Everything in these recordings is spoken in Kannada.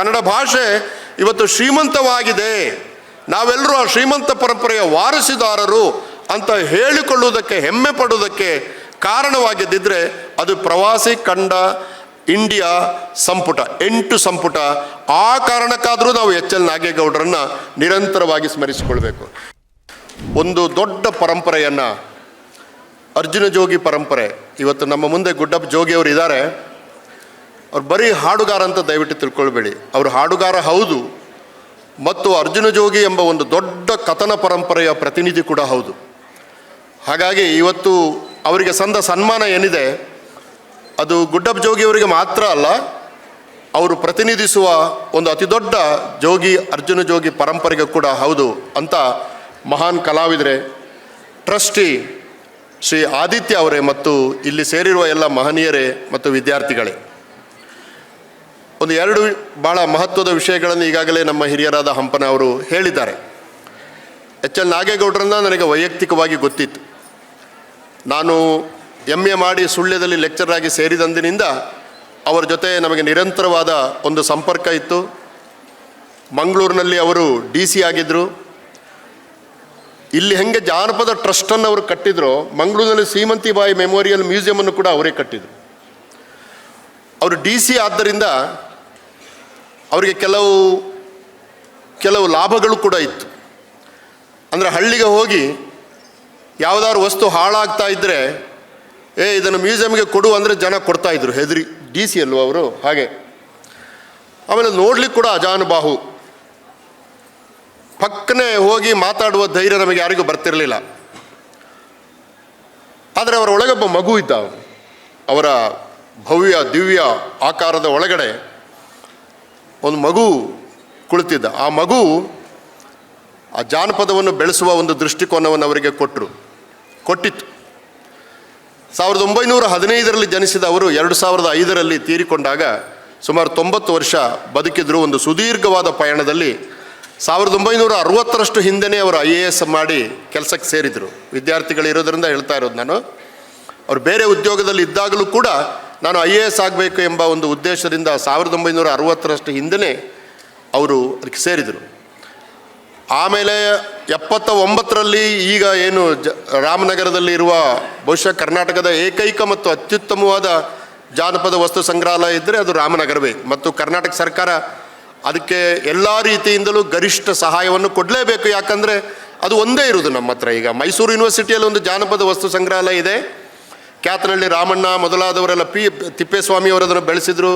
ಕನ್ನಡ ಭಾಷೆ ಇವತ್ತು ಶ್ರೀಮಂತವಾಗಿದೆ. ನಾವೆಲ್ಲರೂ ಆ ಶ್ರೀಮಂತ ಪರಂಪರೆಯ ವಾರಸುದಾರರು ಅಂತ ಹೇಳಿಕೊಳ್ಳುವುದಕ್ಕೆ, ಹೆಮ್ಮೆ ಪಡುವುದಕ್ಕೆ ಕಾರಣವಾಗಿದ್ದಿದ್ರೆ ಅದು ಪ್ರವಾಸಿ ಕಂಡ ಇಂಡಿಯಾ ಸಂಪುಟ, ಎಂಟು ಸಂಪುಟ. ಆ ಕಾರಣಕ್ಕಾದರೂ ನಾವು ಎಚ್ ಎಲ್ ನಾಗೇಗೌಡರನ್ನ ನಿರಂತರವಾಗಿ ಸ್ಮರಿಸಿಕೊಳ್ಬೇಕು. ಒಂದು ದೊಡ್ಡ ಪರಂಪರೆಯನ್ನು ಅರ್ಜುನ ಜೋಗಿ ಪರಂಪರೆ, ಇವತ್ತು ನಮ್ಮ ಮುಂದೆ ಗುಡ್ಡಪ್ಪ ಜೋಗಿಯವರು ಇದ್ದಾರೆ. ಅವ್ರು ಬರೀ ಹಾಡುಗಾರ ಅಂತ ದಯವಿಟ್ಟು ತಿಳ್ಕೊಳ್ಬೇಡಿ. ಅವರು ಹಾಡುಗಾರ ಹೌದು, ಮತ್ತು ಅರ್ಜುನ ಜೋಗಿ ಎಂಬ ಒಂದು ದೊಡ್ಡ ಕಥನ ಪರಂಪರೆಯ ಪ್ರತಿನಿಧಿ ಕೂಡ ಹೌದು. ಹಾಗಾಗಿ ಇವತ್ತು ಅವರಿಗೆ ಸಂದ ಸನ್ಮಾನ ಏನಿದೆ, ಅದು ಗುಡ್ಡಪ್ಪ ಜೋಗಿ ಅವರಿಗೆ ಮಾತ್ರ ಅಲ್ಲ, ಅವರು ಪ್ರತಿನಿಧಿಸುವ ಒಂದು ಅತಿ ದೊಡ್ಡ ಜೋಗಿ, ಅರ್ಜುನ ಜೋಗಿ ಪರಂಪರೆಗೆ ಕೂಡ ಹೌದು ಅಂತ ಮಹಾನ್ ಕಲಾವಿದರೆ, ಟ್ರಸ್ಟಿ ಶ್ರೀ ಆದಿತ್ಯ ಅವರೇ ಮತ್ತು ಇಲ್ಲಿ ಸೇರಿರುವ ಎಲ್ಲ ಮಹನೀಯರೇ ಮತ್ತು ವಿದ್ಯಾರ್ಥಿಗಳೇ. ಒಂದು ಎರಡು ಭಾಳ ಮಹತ್ವದ ವಿಷಯಗಳನ್ನು ಈಗಾಗಲೇ ನಮ್ಮ ಹಿರಿಯರಾದ ಹಂಪನ ಅವರು ಹೇಳಿದ್ದಾರೆ. ಎಚ್ ಎಲ್ ನಾಗೇಗೌಡರನ್ನ ನನಗೆ ವೈಯಕ್ತಿಕವಾಗಿ ಗೊತ್ತಿತ್ತು. ನಾನು ಎಂ ಎ ಮಾಡಿ ಸುಳ್ಯದಲ್ಲಿ ಲೆಕ್ಚರ್ ಆಗಿ ಸೇರಿದಂದಿನಿಂದ ಅವರ ಜೊತೆ ನಮಗೆ ನಿರಂತರವಾದ ಒಂದು ಸಂಪರ್ಕ ಇತ್ತು. ಮಂಗಳೂರಿನಲ್ಲಿ ಅವರು ಡಿ ಸಿ ಆಗಿದ್ದರು ಇಲ್ಲಿ ಹೆಂಗೆ ಜಾನಪದ ಟ್ರಸ್ಟನ್ನು ಅವರು ಕಟ್ಟಿದ್ರು, ಮಂಗಳೂರಿನಲ್ಲಿ ಶ್ರೀಮಂತಿಬಾಯಿ ಮೆಮೋರಿಯಲ್ ಮ್ಯೂಸಿಯಮನ್ನು ಕೂಡ ಅವರೇ ಕಟ್ಟಿದರು. ಅವರು ಡಿ ಸಿ ಆದ್ದರಿಂದ ಅವರಿಗೆ ಕೆಲವು ಕೆಲವು ಲಾಭಗಳು ಕೂಡ ಇತ್ತು. ಅಂದರೆ ಹಳ್ಳಿಗೆ ಹೋಗಿ ಯಾವುದಾದ್ರು ವಸ್ತು ಹಾಳಾಗ್ತಾ ಇದ್ದರೆ ಏ, ಇದನ್ನು ಮ್ಯೂಸಿಯಮ್ಗೆ ಕೊಡು ಅಂದರೆ ಜನ ಕೊಡ್ತಾ ಇದ್ರು. ಹೆದರಿ, ಡಿ ಸಿ ಅಲ್ವ ಅವರು? ಹಾಗೆ. ಆಮೇಲೆ ನೋಡ್ಲಿಕ್ಕೆ ಕೂಡ ಅಜಾನುಬಾಹು. ಪಕ್ಕನೆ ಹೋಗಿ ಮಾತಾಡುವ ಧೈರ್ಯ ನಮಗೆ ಯಾರಿಗೂ ಬರ್ತಿರಲಿಲ್ಲ. ಆದರೆ ಅವರ ಒಳಗೊಬ್ಬ ಮಗು ಇದ್ದ. ಅವರ ಭವ್ಯ, ದಿವ್ಯ ಆಕಾರದ ಒಳಗಡೆ ಒಂದು ಮಗು ಕುಳಿತಿದ್ದ. ಆ ಮಗು ಆ ಜಾನಪದವನ್ನು ಬೆಳೆಸುವ ಒಂದು ದೃಷ್ಟಿಕೋನವನ್ನು ಅವರಿಗೆ ಕೊಟ್ಟರು ಕೊಟ್ಟಿತ್ತು. ಸಾವಿರದ ಒಂಬೈನೂರ ಹದಿನೈದರಲ್ಲಿ ಜನಿಸಿದ ಅವರು ಎರಡು ಸಾವಿರದ ಐದರಲ್ಲಿ ತೀರಿಕೊಂಡಾಗ ಸುಮಾರು ತೊಂಬತ್ತು ವರ್ಷ ಬದುಕಿದ್ರು. ಒಂದು ಸುದೀರ್ಘವಾದ ಪಯಣದಲ್ಲಿ ಸಾವಿರದ ಒಂಬೈನೂರ ಅರವತ್ತರಷ್ಟು ಹಿಂದೆನೇ ಅವರು ಐ ಎ ಎಸ್ ಮಾಡಿ ಕೆಲಸಕ್ಕೆ ಸೇರಿದರು. ವಿದ್ಯಾರ್ಥಿಗಳಿರೋದ್ರಿಂದ ಹೇಳ್ತಾ ಇರೋದು ನಾನು. ಅವರು ಬೇರೆ ಉದ್ಯೋಗದಲ್ಲಿ ಇದ್ದಾಗಲೂ ಕೂಡ ನಾನು ಐ ಎ ಎಸ್ ಆಗಬೇಕು ಎಂಬ ಒಂದು ಉದ್ದೇಶದಿಂದ ಸಾವಿರದ ಒಂಬೈನೂರ ಅರವತ್ತರಷ್ಟು ಹಿಂದೆ ಅವರು ಅದಕ್ಕೆ ಸೇರಿದರು. ಆಮೇಲೆ ಎಪ್ಪತ್ತ ಒಂಬತ್ತರಲ್ಲಿ ಈಗ ಏನು ಜ, ರಾಮನಗರದಲ್ಲಿ ಇರುವ ಬಹುಶಃ ಕರ್ನಾಟಕದ ಏಕೈಕ ಮತ್ತು ಅತ್ಯುತ್ತಮವಾದ ಜಾನಪದ ವಸ್ತು ಸಂಗ್ರಹಾಲಯ ಇದ್ದರೆ ಅದು ರಾಮನಗರವೇ. ಮತ್ತು ಕರ್ನಾಟಕ ಸರ್ಕಾರ ಅದಕ್ಕೆ ಎಲ್ಲ ರೀತಿಯಿಂದಲೂ ಗರಿಷ್ಠ ಸಹಾಯವನ್ನು ಕೊಡಲೇಬೇಕು. ಯಾಕಂದರೆ ಅದು ಒಂದೇ ಇರುವುದು ನಮ್ಮ ಹತ್ರ. ಈಗ ಮೈಸೂರು ಯೂನಿವರ್ಸಿಟಿಯಲ್ಲಿ ಒಂದು ಜಾನಪದ ವಸ್ತು ಸಂಗ್ರಹಾಲಯ ಇದೆ. ಕ್ಯಾತನಹಳ್ಳಿ ರಾಮಣ್ಣ ಮೊದಲಾದವರೆಲ್ಲ ಪಿ ತಿಪ್ಪೇಸ್ವಾಮಿ ಅದನ್ನು ಬೆಳೆಸಿದರು.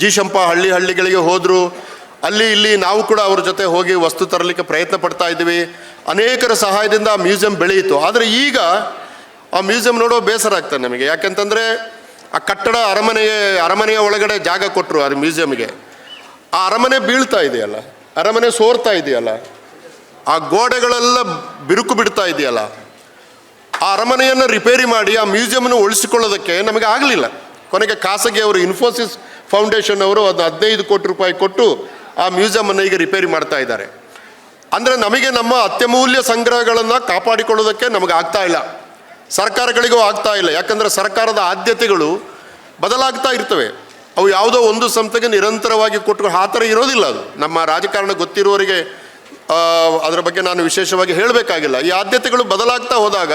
ಜೀಶಂಪ ಹಳ್ಳಿ ಹಳ್ಳಿಗಳಿಗೆ ಹೋದರು. ಅಲ್ಲಿ ಇಲ್ಲಿ ನಾವು ಕೂಡ ಅವ್ರ ಜೊತೆ ಹೋಗಿ ವಸ್ತು ತರಲಿಕ್ಕೆ ಪ್ರಯತ್ನ ಪಡ್ತಾ ಇದ್ದೀವಿ ಅನೇಕರ ಸಹಾಯದಿಂದ ಆ ಮ್ಯೂಸಿಯಂ ಬೆಳೆಯಿತು. ಆದರೆ ಈಗ ಆ ಮ್ಯೂಸಿಯಂ ನೋಡೋ ಬೇಸರ ಆಗ್ತದೆ ನಮಗೆ. ಯಾಕೆಂತಂದರೆ ಆ ಕಟ್ಟಡ ಅರಮನೆಯ ಅರಮನೆಯ ಒಳಗಡೆ ಜಾಗ ಕೊಟ್ಟರು ಅದು ಮ್ಯೂಸಿಯಮ್ಗೆ ಆ ಅರಮನೆ ಬೀಳ್ತಾ ಇದೆಯಲ್ಲ? ಅರಮನೆ ಸೋರ್ತಾ ಇದೆಯಲ್ಲ? ಆ ಗೋಡೆಗಳೆಲ್ಲ ಬಿರುಕು ಬಿಡ್ತಾ ಇದೆಯಲ್ಲ? ಆ ಅರಮನೆಯನ್ನು ರಿಪೇರಿ ಮಾಡಿ ಆ ಮ್ಯೂಸಿಯಮನ್ನು ಉಳಿಸಿಕೊಳ್ಳೋದಕ್ಕೆ ನಮಗೆ ಆಗಲಿಲ್ಲ. ಕೊನೆಗೆ ಖಾಸಗಿ ಅವರು ಇನ್ಫೋಸಿಸ್ ಫೌಂಡೇಶನ್ ಅವರು ಅದು ಹದಿನೈದು ಕೋಟಿ ರೂಪಾಯಿ ಕೊಟ್ಟು ಆ ಮ್ಯೂಸಿಯಮನ್ನು ಈಗ ರಿಪೇರಿ ಮಾಡ್ತಾ ಇದ್ದಾರೆ. ಅಂದರೆ ನಮಗೆ ನಮ್ಮ ಅತ್ಯಮೂಲ್ಯ ಸಂಗ್ರಹಗಳನ್ನು ಕಾಪಾಡಿಕೊಳ್ಳೋದಕ್ಕೆ ನಮಗೆ ಆಗ್ತಾ ಇಲ್ಲ. ಸರ್ಕಾರಗಳಿಗೂ ಆಗ್ತಾ ಇಲ್ಲ. ಯಾಕಂದರೆ ಸರ್ಕಾರದ ಆದ್ಯತೆಗಳು ಬದಲಾಗ್ತಾ ಇರ್ತವೆ. ಅವು ಯಾವುದೋ ಒಂದು ಸಂಸ್ಥೆಗೆ ನಿರಂತರವಾಗಿ ಕೊಟ್ಟು ಆ ಥರ ಇರೋದಿಲ್ಲ ಅದು. ನಮ್ಮ ರಾಜಕಾರಣ ಗೊತ್ತಿರುವವರಿಗೆ ಅದರ ಬಗ್ಗೆ ನಾನು ವಿಶೇಷವಾಗಿ ಹೇಳಬೇಕಾಗಿಲ್ಲ. ಈ ಆದ್ಯತೆಗಳು ಬದಲಾಗ್ತಾ ಹೋದಾಗ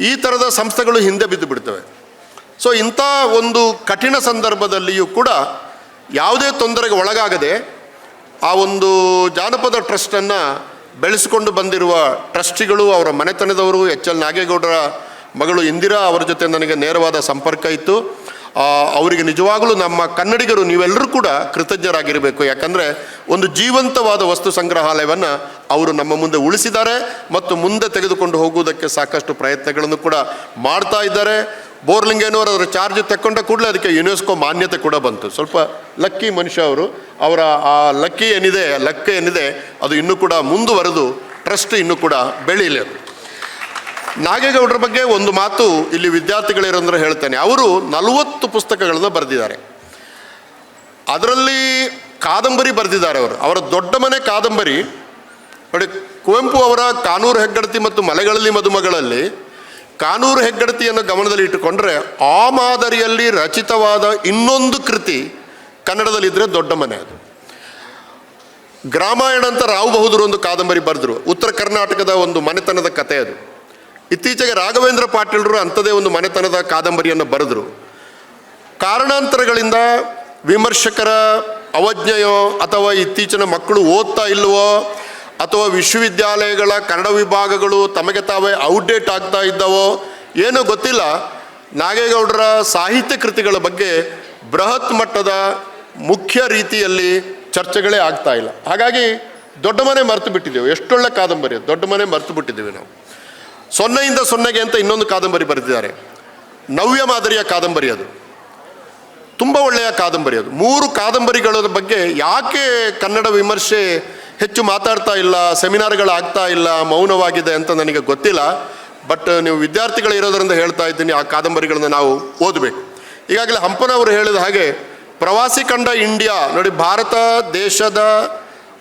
ಈ ಥರದ ಸಂಸ್ಥೆಗಳು ಹಿಂದೆ ಬಿದ್ದು ಬಿಡ್ತವೆ. ಸೊ ಇಂಥ ಒಂದು ಕಠಿಣ ಸಂದರ್ಭದಲ್ಲಿಯೂ ಕೂಡ ಯಾವುದೇ ತೊಂದರೆಗೆ ಒಳಗಾಗದೆ ಆ ಒಂದು ಜಾನಪದ ಟ್ರಸ್ಟನ್ನು ಬೆಳೆಸಿಕೊಂಡು ಬಂದಿರುವ ಟ್ರಸ್ಟಿಗಳು, ಅವರ ಮನೆತನದವರು, ಎಚ್ ಎಲ್ ನಾಗೇಗೌಡರ ಮಗಳು ಇಂದಿರಾ ಅವರ ಜೊತೆ ನನಗೆ ನೇರವಾದ ಸಂಪರ್ಕ ಇತ್ತು. ಅವರಿಗೆ ನಿಜವಾಗಲೂ ನಮ್ಮ ಕನ್ನಡಿಗರು ನೀವೆಲ್ಲರೂ ಕೂಡ ಕೃತಜ್ಞರಾಗಿರಬೇಕು. ಯಾಕಂದರೆ ಒಂದು ಜೀವಂತವಾದ ವಸ್ತು ಸಂಗ್ರಹಾಲಯವನ್ನು ಅವರು ನಮ್ಮ ಮುಂದೆ ಉಳಿಸಿದ್ದಾರೆ ಮತ್ತು ಮುಂದೆ ತೆಗೆದುಕೊಂಡು ಹೋಗುವುದಕ್ಕೆ ಸಾಕಷ್ಟು ಪ್ರಯತ್ನಗಳನ್ನು ಕೂಡ ಮಾಡ್ತಾ ಇದ್ದಾರೆ. ಬೋರ್ಲಿಂಗೇನವರು ಅದರ ಚಾರ್ಜ್ ತಕ್ಕೊಂಡ ಕೂಡಲೇ ಅದಕ್ಕೆ ಯುನೆಸ್ಕೋ ಮಾನ್ಯತೆ ಕೂಡ ಬಂತು. ಸ್ವಲ್ಪ ಲಕ್ಕಿ ಮನುಷ್ಯ ಅವರು. ಅವರ ಆ ಲಕ್ಕಿ ಏನಿದೆ, ಲಕ್ಕ ಏನಿದೆ, ಅದು ಇನ್ನೂ ಕೂಡ ಮುಂದುವರೆದು ಟ್ರಸ್ಟ್ ಇನ್ನೂ ಕೂಡ ಬೆಳೀಲಿ ನಾಗೇಗೌಡರ ಬಗ್ಗೆ ಒಂದು ಮಾತು ಇಲ್ಲಿ ವಿದ್ಯಾರ್ಥಿಗಳಿರೋಂದ್ರೆ ಹೇಳ್ತೇನೆ. ಅವರು ನಲವತ್ತು ಪುಸ್ತಕಗಳನ್ನು ಬರೆದಿದ್ದಾರೆ. ಅದರಲ್ಲಿ ಕಾದಂಬರಿ ಬರೆದಿದ್ದಾರೆ ಅವರು. ಅವರ ದೊಡ್ಡ ಮನೆ ಕಾದಂಬರಿ, ನೋಡಿ, ಕುವೆಂಪು ಅವರ ಕಾನೂರು ಹೆಗ್ಗಡತಿ ಮತ್ತು ಮಲೆಗಳಲ್ಲಿ ಮದುಮಗಳಲ್ಲಿ ಕಾನೂರು ಹೆಗ್ಗಡತಿಯನ್ನು ಗಮನದಲ್ಲಿ ಇಟ್ಟುಕೊಂಡ್ರೆ ಆ ಮಾದರಿಯಲ್ಲಿ ರಚಿತವಾದ ಇನ್ನೊಂದು ಕೃತಿ ಕನ್ನಡದಲ್ಲಿದ್ದರೆ ದೊಡ್ಡ ಮನೆ ಅದು. ಗ್ರಾಮಾಯಣ ಅಂತ ರಾವ್ ಒಂದು ಕಾದಂಬರಿ ಬರೆದರು. ಉತ್ತರ ಕರ್ನಾಟಕದ ಒಂದು ಮನೆತನದ ಕಥೆ ಅದು. ಇತ್ತೀಚೆಗೆ ರಾಘವೇಂದ್ರ ಪಾಟೀಲರು ಅಂಥದೇ ಒಂದು ಮನೆತನದ ಕಾದಂಬರಿಯನ್ನು ಬರೆದರು. ಕಾರಣಾಂತರಗಳಿಂದ ವಿಮರ್ಶಕರ ಅವಜ್ಞೆಯೋ ಅಥವಾ ಇತ್ತೀಚಿನ ಮಕ್ಕಳು ಓದ್ತಾ ಇಲ್ಲವೋ ಅಥವಾ ವಿಶ್ವವಿದ್ಯಾಲಯಗಳ ಕನ್ನಡ ವಿಭಾಗಗಳು ತಮಗೆ ತಾವೇ ಔಟ್ಡೇಟ್ ಆಗ್ತಾ ಇದ್ದವೋ ಏನೋ ಗೊತ್ತಿಲ್ಲ. ನಾಗೇಗೌಡರ ಸಾಹಿತ್ಯ ಕೃತಿಗಳ ಬಗ್ಗೆ ಬೃಹತ್ ಮಟ್ಟದ ಮುಖ್ಯ ರೀತಿಯಲ್ಲಿ ಚರ್ಚೆಗಳೇ ಆಗ್ತಾ ಇಲ್ಲ. ಹಾಗಾಗಿ ದೊಡ್ಡ ಮನೆ ಮರೆತು ಬಿಟ್ಟಿದ್ದೇವೆ. ಎಷ್ಟೊಳ್ಳೆ ಕಾದಂಬರಿ, ದೊಡ್ಡ ಮನೆ ಮರೆತು ಬಿಟ್ಟಿದ್ದೇವೆ ನಾವು. ಸೊನ್ನೆಯಿಂದ ಸೊನ್ನೆಗೆ ಅಂತ ಇನ್ನೊಂದು ಕಾದಂಬರಿ ಬರೆದಿದ್ದಾರೆ. ನವ್ಯ ಮಾದರಿಯ ಕಾದಂಬರಿ ಅದು. ತುಂಬ ಒಳ್ಳೆಯ ಕಾದಂಬರಿ ಅದು. ಮೂರು ಕಾದಂಬರಿಗಳ ಬಗ್ಗೆ ಯಾಕೆ ಕನ್ನಡ ವಿಮರ್ಶೆ ಹೆಚ್ಚು ಮಾತಾಡ್ತಾ ಇಲ್ಲ ಸೆಮಿನಾರ್ಗಳಾಗ್ತಾ ಇಲ್ಲ, ಮೌನವಾಗಿದೆ ಅಂತ ನನಗೆ ಗೊತ್ತಿಲ್ಲ. ಬಟ್ ನೀವು ವಿದ್ಯಾರ್ಥಿಗಳು ಇರೋದರಿಂದ ಹೇಳ್ತಾ ಇದ್ದೀನಿ, ಆ ಕಾದಂಬರಿಗಳನ್ನು ನಾವು ಓದಬೇಕು. ಈಗಾಗಲೇ ಹಂಪನವರು ಹೇಳಿದ ಹಾಗೆ ಪ್ರವಾಸಿ ಕಂಡ ಇಂಡಿಯಾ, ನೋಡಿ ಭಾರತ ದೇಶದ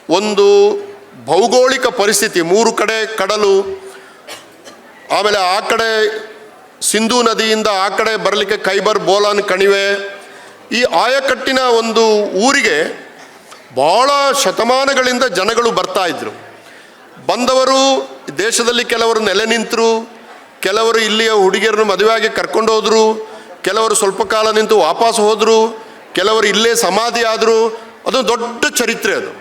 ಒಂದು ಭೌಗೋಳಿಕ ಪರಿಸ್ಥಿತಿ, ಮೂರು ಕಡೆ ಕಡಲು ಆಮೇಲೆ ಆ ಕಡೆ ಸಿಂಧೂ ನದಿಯಿಂದ ಆ ಕಡೆ ಬರಲಿಕ್ಕೆ ಕೈಬರ್ ಬೋಲಾನ್ ಕಣಿವೆ. ಈ ಆಯಕಟ್ಟಿನ ಒಂದು ಊರಿಗೆ ಬಹಳ ಶತಮಾನಗಳಿಂದ ಜನಗಳು ಬರ್ತಾ ಇದ್ರು. ಬಂದವರು ದೇಶದಲ್ಲಿ ಕೆಲವರು ನೆಲೆ ನಿಂತರು, ಕೆಲವರು ಇಲ್ಲಿಯ ಹುಡುಗಿಯರನ್ನು ಮದುವೆಯಾಗಿ ಕರ್ಕೊಂಡು ಹೋದರು, ಕೆಲವರು ಸ್ವಲ್ಪ ಕಾಲ ನಿಂತು ವಾಪಸ್ ಹೋದರು, ಕೆಲವರು ಇಲ್ಲೇ ಸಮಾಧಿ ಆದರು. ಅದೊಂದು ದೊಡ್ಡ ಚರಿತ್ರೆ ಅದು.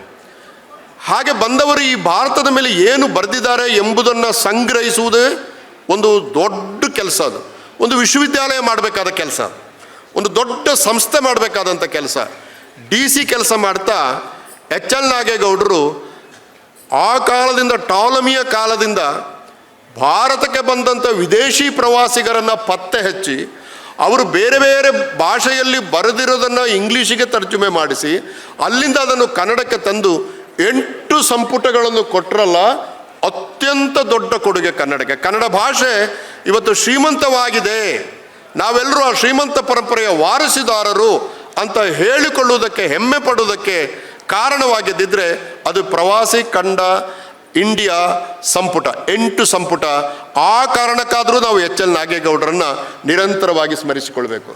ಹಾಗೆ ಬಂದವರು ಈ ಭಾರತದ ಮೇಲೆ ಏನು ಬರೆದಿದ್ದಾರೆ ಎಂಬುದನ್ನು ಸಂಗ್ರಹಿಸುವುದೇ ಒಂದು ದೊಡ್ಡ ಕೆಲಸ ಅದು. ಒಂದು ವಿಶ್ವವಿದ್ಯಾಲಯ ಮಾಡಬೇಕಾದ ಕೆಲಸ. ಒಂದು ದೊಡ್ಡ ಸಂಸ್ಥೆ ಮಾಡಬೇಕಾದಂಥ ಕೆಲಸ. ಡಿ ಸಿ ಕೆಲಸ ಮಾಡ್ತಾ ಎಚ್ ಎಲ್ ನಾಗೇಗೌಡರು ಆ ಕಾಲದಿಂದ, ಟಾಲಮಿಯ ಕಾಲದಿಂದ ಭಾರತಕ್ಕೆ ಬಂದಂಥ ವಿದೇಶಿ ಪ್ರವಾಸಿಗರನ್ನು ಪತ್ತೆ ಹಚ್ಚಿ, ಅವರು ಬೇರೆ ಬೇರೆ ಭಾಷೆಯಲ್ಲಿ ಬರೆದಿರೋದನ್ನು ಇಂಗ್ಲೀಷಿಗೆ ತರ್ಜುಮೆ ಮಾಡಿಸಿ, ಅಲ್ಲಿಂದ ಅದನ್ನು ಕನ್ನಡಕ್ಕೆ ತಂದು ಎಂಟು ಸಂಪುಟಗಳನ್ನು ಕೊಟ್ಟರಲ್ಲ ಅತ್ಯಂತ ದೊಡ್ಡ ಕೊಡುಗೆ ಕನ್ನಡಕ್ಕೆ. ಕನ್ನಡ ಭಾಷೆ ಇವತ್ತು ಶ್ರೀಮಂತವಾಗಿದೆ. ನಾವೆಲ್ಲರೂ ಆ ಶ್ರೀಮಂತ ಪರಂಪರೆಯ ವಾರಸುದಾರರು ಅಂತ ಹೇಳಿಕೊಳ್ಳುವುದಕ್ಕೆ, ಹೆಮ್ಮೆ ಪಡುವುದಕ್ಕೆ ಕಾರಣವಾಗಿದ್ದಿದ್ರೆ ಅದು ಪ್ರವಾಸಿ ಕಂಡ ಇಂಡಿಯಾ ಸಂಪುಟ, ಎಂಟು ಸಂಪುಟ. ಆ ಕಾರಣಕ್ಕಾದರೂ ನಾವು ಎಚ್ ಎಲ್ ನಾಗೇಗೌಡರನ್ನು ನಿರಂತರವಾಗಿ ಸ್ಮರಿಸಿಕೊಳ್ಬೇಕು.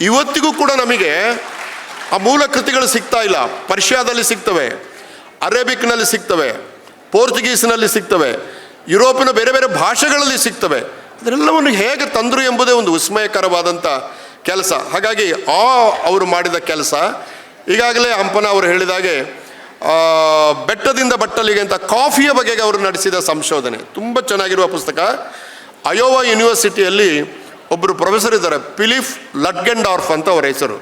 ಇವತ್ತಿಗೂ ಕೂಡ ನಮಗೆ ಆ ಮೂಲ ಕೃತಿಗಳು ಸಿಗ್ತಾ ಇಲ್ಲ. ಪರ್ಷಿಯಾದಲ್ಲಿ ಸಿಗ್ತವೆ, ಅರೇಬಿಕ್ನಲ್ಲಿ ಸಿಗ್ತವೆ ಪೋರ್ಚುಗೀಸ್ನಲ್ಲಿ ಸಿಗ್ತವೆ, ಯುರೋಪಿನ ಬೇರೆ ಬೇರೆ ಭಾಷೆಗಳಲ್ಲಿ ಸಿಗ್ತವೆ. ಅದೆಲ್ಲವನ್ನು ಹೇಗೆ ತಂದರು ಎಂಬುದೇ ಒಂದು ವಿಸ್ಮಯಕರವಾದಂಥ ಕೆಲಸ. ಹಾಗಾಗಿ ಆ ಅವರು ಮಾಡಿದ ಕೆಲಸ, ಈಗಾಗಲೇ ಹಂಪನ ಅವರು ಹೇಳಿದಾಗೆ ಬೆಟ್ಟದಿಂದ ಬಟ್ಟಲಿಗೆ ಅಂತ ಕಾಫಿಯ ಬಗೆಗೆ ಅವರು ನಡೆಸಿದ ಸಂಶೋಧನೆ. ತುಂಬ ಚೆನ್ನಾಗಿರುವ ಪುಸ್ತಕ. ಅಯೋವಾ ಯೂನಿವರ್ಸಿಟಿಯಲ್ಲಿ ಒಬ್ಬರು ಪ್ರೊಫೆಸರ್ ಇದ್ದಾರೆ, ಪಿಲಿಫ್ ಲಡ್ಗೆಂಡಾರ್ಫ್ ಅಂತ ಅವರ ಹೆಸರು.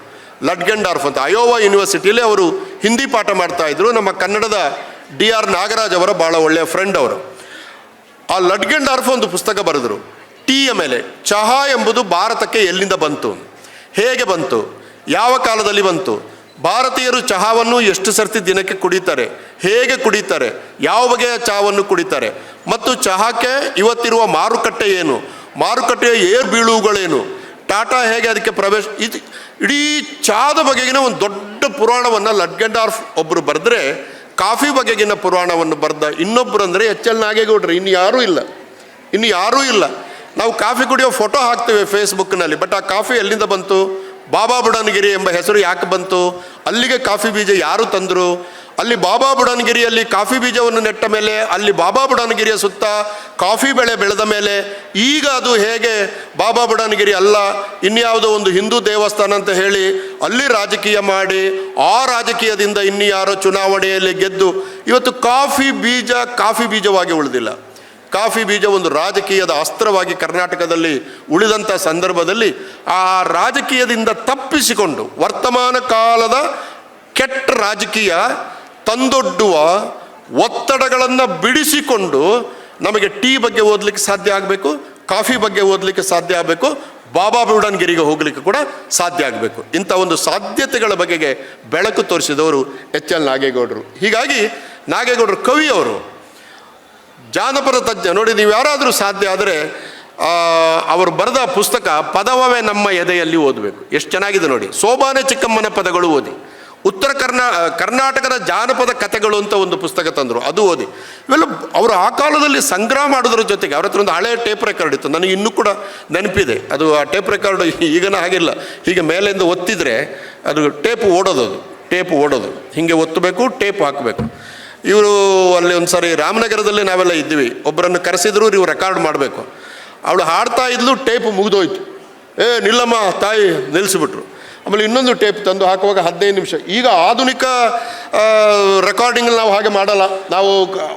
ಲಡ್ಗೆಂಡಾರ್ಫ್ ಅಂತ. ಅಯೋವಾ ಯೂನಿವರ್ಸಿಟಿಯಲ್ಲಿ ಅವರು ಹಿಂದಿ ಪಾಠ ಮಾಡ್ತಾ ಇದ್ರು. ನಮ್ಮ ಕನ್ನಡದ ಡಿ ಆರ್ ನಾಗರಾಜ್ ಅವರ ಭಾಳ ಒಳ್ಳೆಯ ಫ್ರೆಂಡ್ ಅವರು. ಆ ಲಡ್ಗೆಂಡಾರ್ಫ್ ಒಂದು ಪುಸ್ತಕ ಬರೆದರು. ಟೀಯ ಮೇಲೆ, ಚಹಾ ಎಂಬುದು ಭಾರತಕ್ಕೆ ಎಲ್ಲಿಂದ ಬಂತು? ಹೇಗೆ ಬಂತು? ಯಾವ ಕಾಲದಲ್ಲಿ ಬಂತು? ಭಾರತೀಯರು ಚಹಾವನ್ನು ಎಷ್ಟು ಸರ್ತಿ ದಿನಕ್ಕೆ ಕುಡಿತಾರೆ? ಹೇಗೆ ಕುಡಿತಾರೆ? ಯಾವ ಬಗೆಯ ಚಹಾವನ್ನು ಕುಡಿತಾರೆ? ಮತ್ತು ಚಹಾಕ್ಕೆ ಇವತ್ತಿರುವ ಮಾರುಕಟ್ಟೆ ಏನು? ಮಾರುಕಟ್ಟೆಯ ಏರ್ ಬೀಳುವುಗಳೇನು? ಟಾಟಾ ಹೇಗೆ ಅದಕ್ಕೆ ಪ್ರವೇಶ, ಇದು ಇಡೀ ಚಹಾದ ಬಗೆಗಿನ ಒಂದು ದೊಡ್ಡ ಪುರಾಣವನ್ನು ಲಡ್ಗೆಂಡಾರ್ಫ್ ಒಬ್ಬರು ಬರೆದ್ರೆ ಕಾಫಿ ಬಗೆಗಿನ ಪುರಾಣವನ್ನು ಬರೆದ ಇನ್ನೊಬ್ಬರು ಅಂದರೆ ಎಚ್ ಎಲ್ ನಾಗೇಗೌಡರು. ಇನ್ನು ಯಾರೂ ಇಲ್ಲ. ಇನ್ನು ಯಾರೂ ಇಲ್ಲ. ನಾವು ಕಾಫಿ ಕುಡಿಯೋ ಫೋಟೋ ಹಾಕ್ತೇವೆ ಫೇಸ್ಬುಕ್ನಲ್ಲಿ ಬಟ್ ಆ ಕಾಫಿ ಎಲ್ಲಿಂದ ಬಂತು? ಬಾಬಾ ಬುಡನ್ಗಿರಿ ಎಂಬ ಹೆಸರು ಯಾಕೆ ಬಂತು? ಅಲ್ಲಿಗೆ ಕಾಫಿ ಬೀಜ ಯಾರು ತಂದರು? ಅಲ್ಲಿ ಬಾಬಾ ಬುಡನ್ಗಿರಿಯಲ್ಲಿ ಕಾಫಿ ಬೀಜವನ್ನು ನೆಟ್ಟ ಮೇಲೆ, ಅಲ್ಲಿ ಬಾಬಾ ಬುಡನ್ಗಿರಿಯ ಸುತ್ತ ಕಾಫಿ ಬೆಳೆ ಬೆಳೆದ ಮೇಲೆ, ಈಗ ಅದು ಹೇಗೆ ಬಾಬಾ ಬುಡನ್ಗಿರಿ ಅಲ್ಲ, ಇನ್ಯಾವುದೋ ಒಂದು ಹಿಂದೂ ದೇವಸ್ಥಾನ ಅಂತ ಹೇಳಿ ಅಲ್ಲಿ ರಾಜಕೀಯ ಮಾಡಿ, ಆ ರಾಜಕೀಯದಿಂದ ಇನ್ನು ಯಾರೋ ಚುನಾವಣೆಯಲ್ಲಿ ಗೆದ್ದು, ಇವತ್ತು ಕಾಫಿ ಬೀಜ ಕಾಫಿ ಬೀಜವಾಗಿ ಉಳಿದಿಲ್ಲ. ಕಾಫಿ ಬೀಜ ಒಂದು ರಾಜಕೀಯದ ಅಸ್ತ್ರವಾಗಿ ಕರ್ನಾಟಕದಲ್ಲಿ ಉಳಿದಂಥ ಸಂದರ್ಭದಲ್ಲಿ ಆ ರಾಜಕೀಯದಿಂದ ತಪ್ಪಿಸಿಕೊಂಡು ವರ್ತಮಾನ ಕಾಲದ ಕೆಟ್ಟ ರಾಜಕೀಯ ತಂದೊಡ್ಡುವ ಒತ್ತಡಗಳನ್ನು ಬಿಡಿಸಿಕೊಂಡು ನಮಗೆ ಟೀ ಬಗ್ಗೆ ಓದಲಿಕ್ಕೆ ಸಾಧ್ಯ ಆಗಬೇಕು, ಕಾಫಿ ಬಗ್ಗೆ ಓದಲಿಕ್ಕೆ ಸಾಧ್ಯ ಆಗಬೇಕು, ಬಾಬಾ ಬುಡನ್ಗಿರಿಗೆ ಹೋಗಲಿಕ್ಕೆ ಕೂಡ ಸಾಧ್ಯ ಆಗಬೇಕು. ಇಂಥ ಒಂದು ಸಾಧ್ಯತೆಗಳ ಬಗೆಗೆ ಬೆಳಕು ತೋರಿಸಿದವರು ಎಚ್ ಎಲ್ ನಾಗೇಗೌಡರು. ಹೀಗಾಗಿ ನಾಗೇಗೌಡರು ಕವಿಯವರು ಜಾನಪದ ತಜ್ಞ. ನೋಡಿ, ನೀವು ಯಾರಾದರೂ ಸಾಧ್ಯ ಆದರೆ ಅವರು ಬರೆದ ಪುಸ್ತಕ ಪದವವೇ ನಮ್ಮ ಎದೆಯಲ್ಲಿ ಓದಬೇಕು. ಎಷ್ಟು ಚೆನ್ನಾಗಿದೆ ನೋಡಿ. ಸೋಬಾನೆ ಚಿಕ್ಕಮ್ಮನ ಪದಗಳು ಓದಿ. ಉತ್ತರ ಕರ್ನಾ ಕರ್ನಾಟಕದ ಜಾನಪದ ಕಥೆಗಳು ಅಂತ ಒಂದು ಪುಸ್ತಕ ತಂದರು. ಅದು ಓದಿ. ಇವೆಲ್ಲ ಅವರು ಆ ಕಾಲದಲ್ಲಿ ಸಂಗ್ರಹ ಮಾಡೋದ್ರ ಜೊತೆಗೆ ಅವ್ರ ಹತ್ರ ಒಂದು ಹಳೆಯ ಟೇಪ್ ರೆಕಾರ್ಡ್ ಇತ್ತು. ನನಗೆ ಇನ್ನೂ ಕೂಡ ನೆನಪಿದೆ. ಅದು ಆ ಟೇಪ್ ರೆಕಾರ್ಡ್ ಈಗನ ಹಾಗಿಲ್ಲ. ಹೀಗೆ ಮೇಲಿಂದ ಒತ್ತಿದ್ರೆ ಅದು ಟೇಪ್ ಓಡೋದು ಅದು ಟೇಪ್ ಓಡೋದು. ಹೀಗೆ ಒತ್ತಬೇಕು, ಟೇಪ್ ಹಾಕಬೇಕು. ಇವರು ಅಲ್ಲಿ ಒಂದು ಸಾರಿ ರಾಮನಗರದಲ್ಲಿ ನಾವೆಲ್ಲ ಇದ್ವಿ. ಒಬ್ಬರನ್ನು ಕರೆಸಿದ್ರು ಇವ್ರು ರೆಕಾರ್ಡ್ ಮಾಡಬೇಕು. ಅವಳು ಹಾಡ್ತಾ ಇದ್ಲು ಟೇಪ್ ಮುಗಿದೋಯ್ತು. ಏ, ನಿಲ್ಲಮ್ಮ, ತಾಯಿ ನಿಲ್ಲಿಸ್ಬಿಟ್ರು ಆಮೇಲೆ ಇನ್ನೊಂದು ಟೇಪ್ ತಂದು ಹಾಕುವಾಗ ಹದಿನೈದು ನಿಮಿಷ. ಈಗ ಆಧುನಿಕ ರೆಕಾರ್ಡಿಂಗ್ ನಾವು ಹಾಗೆ ಮಾಡಲ್ಲ. ನಾವು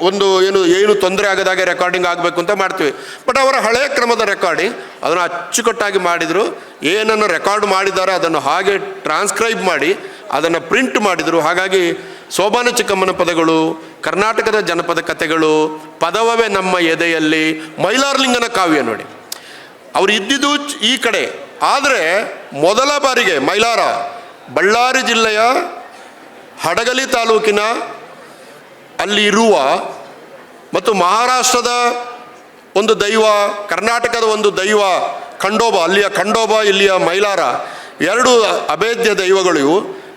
ಒಂದು ಏನು ಏನು ತೊಂದರೆ ಆಗದಾಗೆ ರೆಕಾರ್ಡಿಂಗ್ ಆಗಬೇಕು ಅಂತ ಮಾಡ್ತೀವಿ. ಬಟ್ ಅವರ ಹಳೆಯ ಕ್ರಮದ ರೆಕಾರ್ಡಿಂಗ್ ಅದನ್ನು ಅಚ್ಚುಕಟ್ಟಾಗಿ ಮಾಡಿದರು. ಏನನ್ನು ರೆಕಾರ್ಡ್ ಮಾಡಿದ್ದಾರೆ ಅದನ್ನು ಹಾಗೆ ಟ್ರಾನ್ಸ್ಕ್ರೈಬ್ ಮಾಡಿ, ಅದನ್ನು ಪ್ರಿಂಟ್ ಮಾಡಿದರು. ಹಾಗಾಗಿ ಸೋಬಾನ ಚಿಕ್ಕಮ್ಮನ ಪದಗಳು, ಕರ್ನಾಟಕದ ಜನಪದ ಕಥೆಗಳು, ಪದವವೇ ನಮ್ಮ ಎದೆಯಲ್ಲಿ, ಮೈಲಾರಲಿಂಗನ ಕಾವ್ಯ ನೋಡಿ. ಅವರು ಇದ್ದಿದ್ದು ಈ ಕಡೆ. ಆದರೆ ಮೊದಲ ಬಾರಿಗೆ ಮೈಲಾರ, ಬಳ್ಳಾರಿ ಜಿಲ್ಲೆಯ ಹಡಗಲಿ ತಾಲೂಕಿನ ಅಲ್ಲಿ ಇರುವ ಮತ್ತು ಮಹಾರಾಷ್ಟ್ರದ ಒಂದು ದೈವ, ಕರ್ನಾಟಕದ ಒಂದು ದೈವ ಖಂಡೋಬ, ಅಲ್ಲಿಯ ಖಂಡೋಬ, ಇಲ್ಲಿಯ ಮೈಲಾರ, ಎರಡು ಅಭೇದ್ಯ ದೈವಗಳು